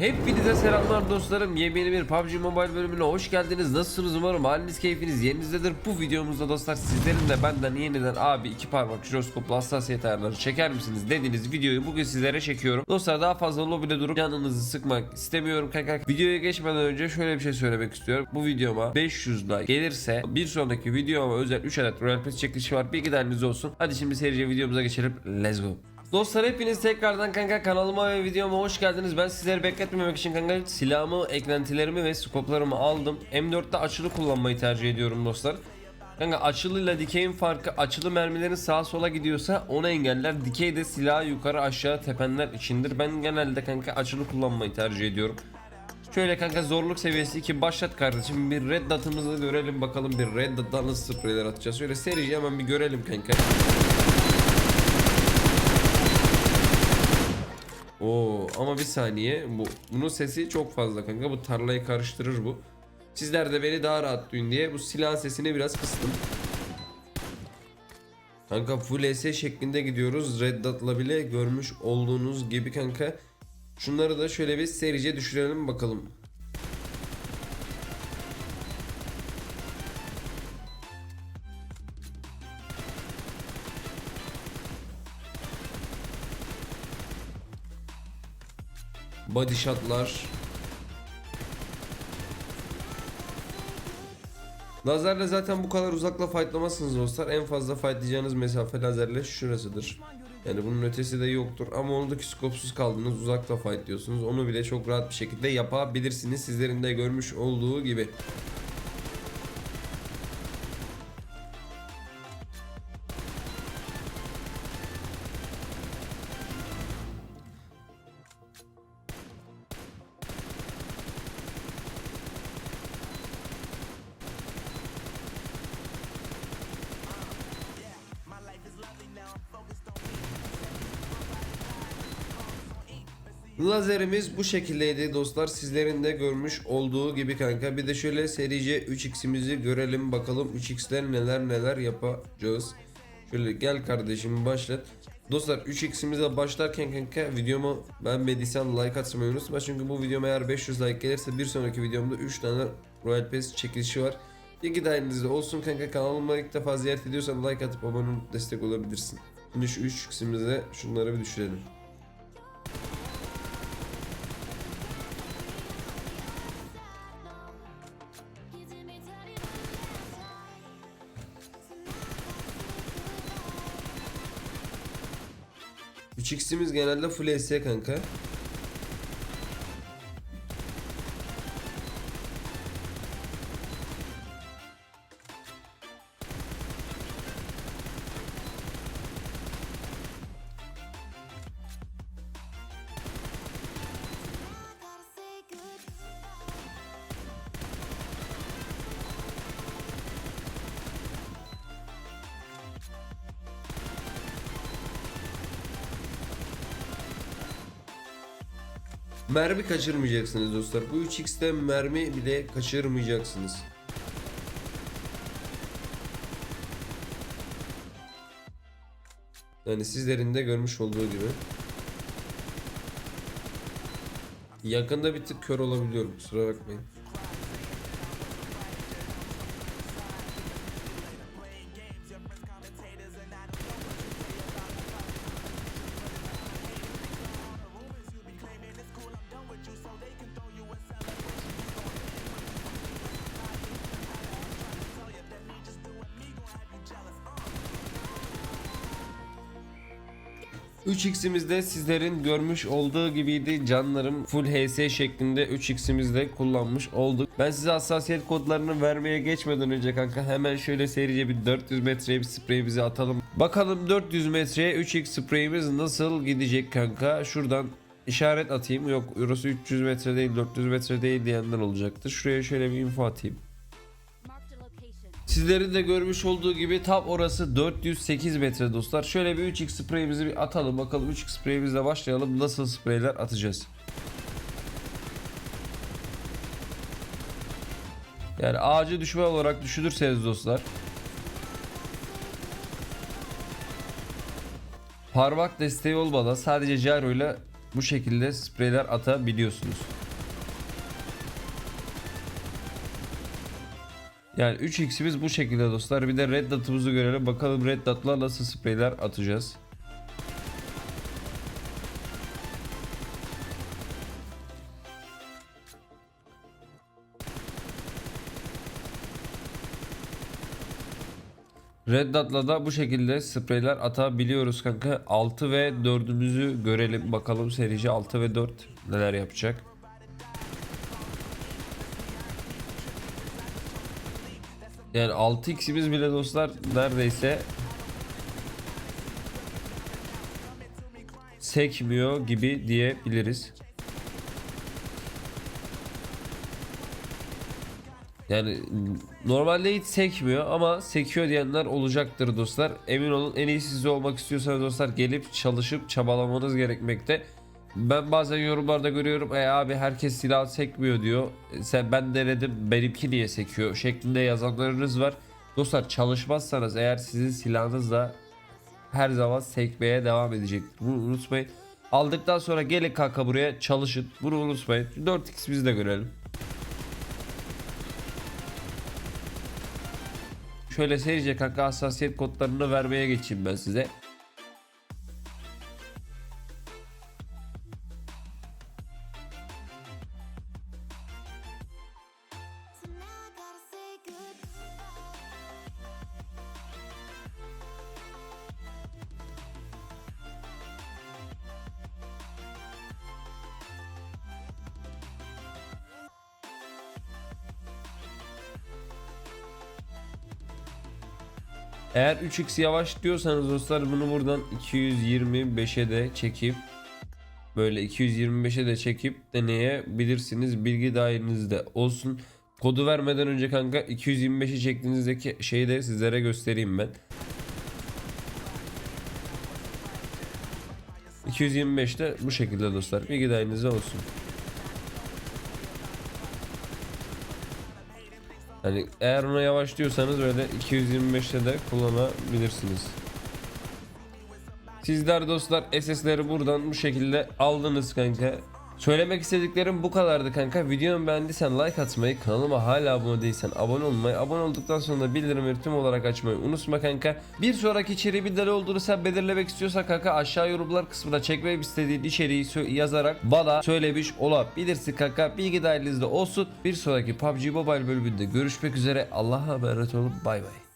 Hepinize selamlar dostlarım. Yepyeni bir PUBG Mobile bölümüne hoş geldiniz. Nasılsınız? Umarım haliniz keyfiniz yerinizdedir. Bu videomuzda dostlar sizlerin de benden yeniden abi iki parmak jiroskoplu hassasiyet ayarları çeker misiniz dediğiniz videoyu bugün sizlere çekiyorum. Dostlar daha fazla lobide durup canınızı sıkmak istemiyorum kanka. Videoya geçmeden önce şöyle bir şey söylemek istiyorum. Bu videoma 500 like gelirse bir sonraki videoma özel 3 adet Royal Pass çekilişi var. Bilgi dahiliniz olsun. Hadi şimdi seyirciye videomuza geçelim. Let's go. Dostlar hepiniz tekrardan kanka kanalıma ve videoma hoş geldiniz. Ben sizleri bekletmemek için kanka silahımı, eklentilerimi ve skoplarımı aldım. M4'te açılı kullanmayı tercih ediyorum dostlar. Kanka açılıyla dikeyin farkı açılı mermilerin sağa sola gidiyorsa onu engeller. Dikey de silahı yukarı aşağı tepenler içindir. Ben genelde kanka açılı kullanmayı tercih ediyorum. Şöyle kanka zorluk seviyesi 2 başlat kardeşim. Bir red dot'ımızı görelim bakalım bir red dot'tan nasıl spreyler atacağız. Şöyle serici hemen bir görelim kanka. Oo ama bir saniye bu bunun sesi çok fazla kanka bu tarlayı karıştırır bu. Sizler de beni daha rahat duyun diye bu silah sesini biraz kıstım. Kanka full S şeklinde gidiyoruz. Red Dot'la bile görmüş olduğunuz gibi kanka. Şunları da şöyle bir serice düşürelim bakalım. Body shotlar. Lazerle zaten bu kadar uzakla fightlamazsınız dostlar. En fazla fightlayacağınız mesafe lazerle şurasıdır. Yani bunun ötesi de yoktur. Ama ondaki skopsuz kaldınız uzakta fightlıyorsunuz. Onu bile çok rahat bir şekilde yapabilirsiniz. Sizlerin de görmüş olduğu gibi. Lazerimiz bu şekildeydi dostlar. Sizlerin de görmüş olduğu gibi kanka. Bir de şöyle serice 3x'imizi görelim bakalım 3x'ler neler neler yapacağız. Şöyle gel kardeşim başlat. Dostlar 3x'imize başlarken kanka videomu beğenmediysen like atmayı unutma. Çünkü bu videoma eğer 500 like gelirse bir sonraki videomda 3 tane Royal Pass çekilişi var. İlgi dahilinizde olsun kanka kanalıma ilk defa ziyaret ediyorsan like atıp abone destek olabilirsin. Şimdi şu 3x'imize şunları bir düşürelim. Üç x'imiz genelde full S kanka. Mermi kaçırmayacaksınız dostlar. Bu 3x'te mermi bile kaçırmayacaksınız. Yani sizlerin de görmüş olduğu gibi. Yakında bir tık kör olabiliyorum kusura bakmayın. Üç x'imizde sizlerin görmüş olduğu gibiydi canlarım full HS şeklinde 3x'imizde kullanmış olduk. Ben size hassasiyet kodlarını vermeye geçmeden önce kanka hemen şöyle serice bir 400 metreye bir spreyimizi atalım. Bakalım 400 metreye 3x spreyimiz nasıl gidecek kanka. Şuradan işaret atayım. Yok orası 300 metre değil 400 metre değil diyenler olacaktır. Şuraya şöyle bir info atayım. Sizlerin de görmüş olduğu gibi tam orası 408 metre dostlar. Şöyle bir 3x spreyimizi bir atalım bakalım 3x spreyimizle başlayalım nasıl spreyler atacağız. Yani ağacı düşme olarak düşünürseniz dostlar. Parmak desteği olmadan sadece gyro ile bu şekilde spreyler atabiliyorsunuz. Yani 3x'imiz bu şekilde dostlar. Bir de red dot'umuzu görelim. Bakalım red dot'la nasıl spreyler atacağız. Red Dot'la da bu şekilde spreyler atabiliyoruz kanka. 6 ve 4'ümüzü görelim bakalım serici 6 ve 4 neler yapacak. Yani 6x'imiz bile dostlar neredeyse sekmiyor gibi diyebiliriz. Yani normalde hiç sekmiyor ama sekiyor diyenler olacaktır dostlar. Emin olun en iyi siz olmak istiyorsanız dostlar gelip çalışıp çabalamanız gerekmekte. Ben bazen yorumlarda görüyorum e abi herkes silah sekmiyor diyor. E, Sen ben denedim benimki niye sekiyor şeklinde yazanlarınız var. Dostlar çalışmazsanız eğer sizin silahınız da her zaman sekmeye devam edecektir. Bunu unutmayın. Aldıktan sonra gelin kanka buraya çalışın. Bunu unutmayın. 4x biz de görelim. Şöyle serice kanka hassasiyet kodlarını vermeye geçeyim ben size. Eğer 3x yavaş diyorsanız dostlar bunu buradan 225'e de çekip böyle 225'e de çekip deneyebilirsiniz. Bilgi dahilinizde olsun. Kodu vermeden önce kanka 225'i çektiğinizdeki şeyi de sizlere göstereyim ben. 225'te bu şekilde dostlar. Bilgi dahilinizde olsun. Hani eğer ona yavaş diyorsanız böyle 225'te de kullanabilirsiniz. Sizler dostlar SS'leri buradan bu şekilde aldınız kanka. Söylemek istediklerim bu kadardı kanka. Videomu beğendiysen like atmayı, kanalıma hala abone değilsen abone olmayı, abone olduktan sonra da bildirimleri tüm olarak açmayı unutma kanka. Bir sonraki içeriği bir deli olduğunu belirlemek istiyorsan kanka aşağı yorumlar kısmında çekmeyi istediğin içeriği yazarak bana söylemiş olabilirsin kanka. Bilgi dahilinizde olsun. Bir sonraki PUBG Mobile bölümünde görüşmek üzere. Allah'a emanet olun. Bay bay.